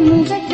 你在。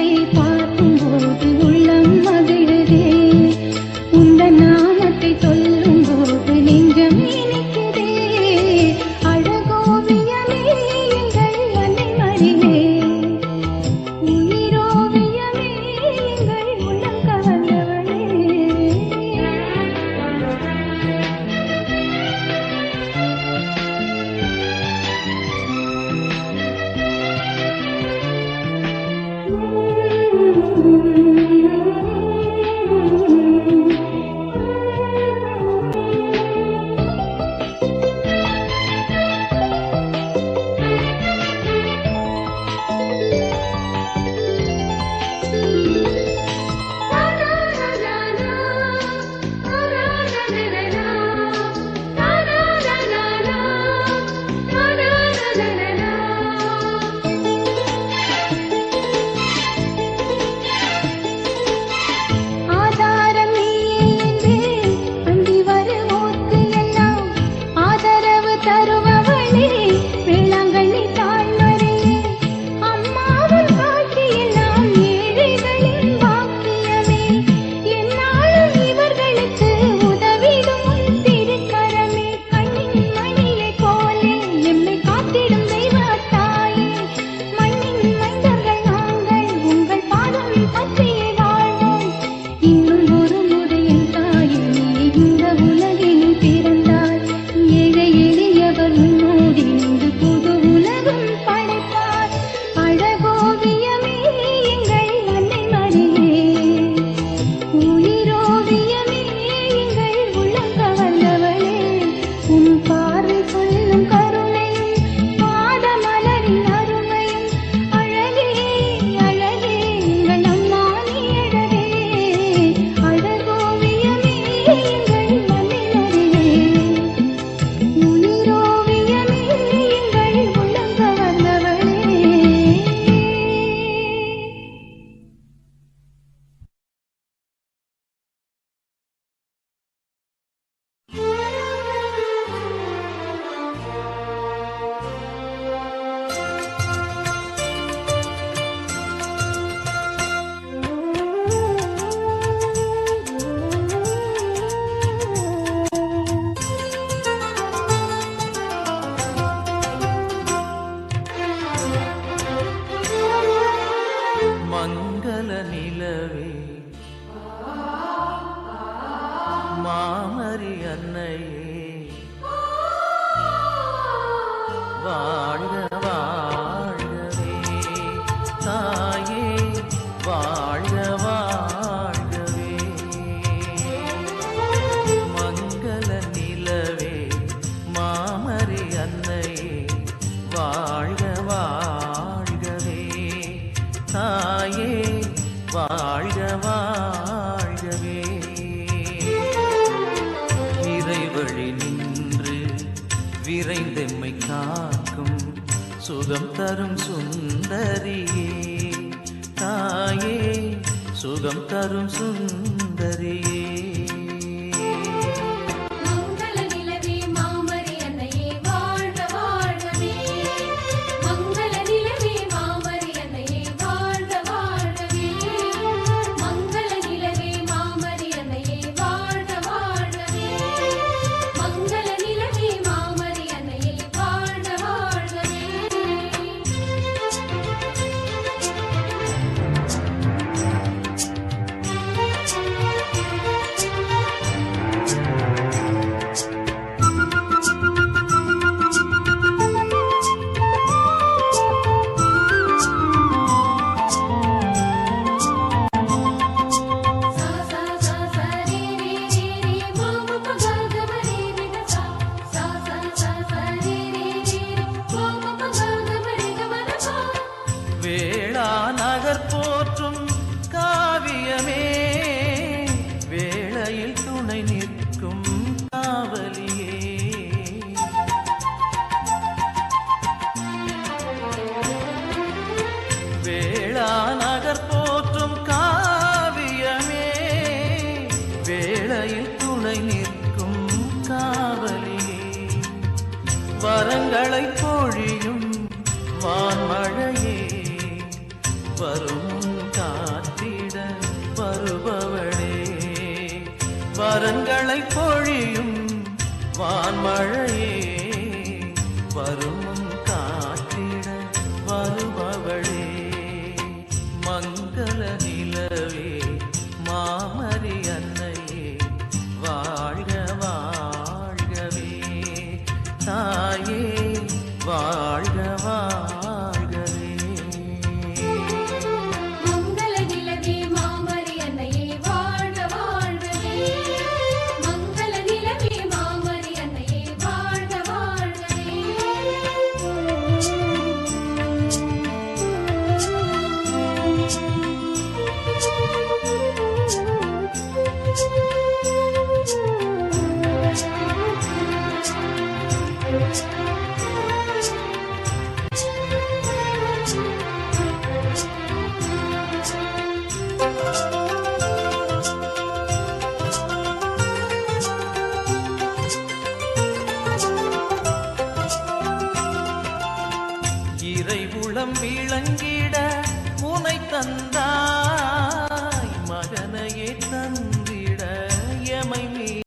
மங்கள நிலவே. மாமரி அன்னையே. வாழ்க இறைந்தெம்மை காக்கும் சுகம் தரும் சுந்தரியே. தாயே சுகம் தரும் சுந்தரியே. வரும் காத்திட வருபவளே வரங்களை பொழியும் வான்மழையே. வரும் காத்திட வருபவளே. மங்கள நில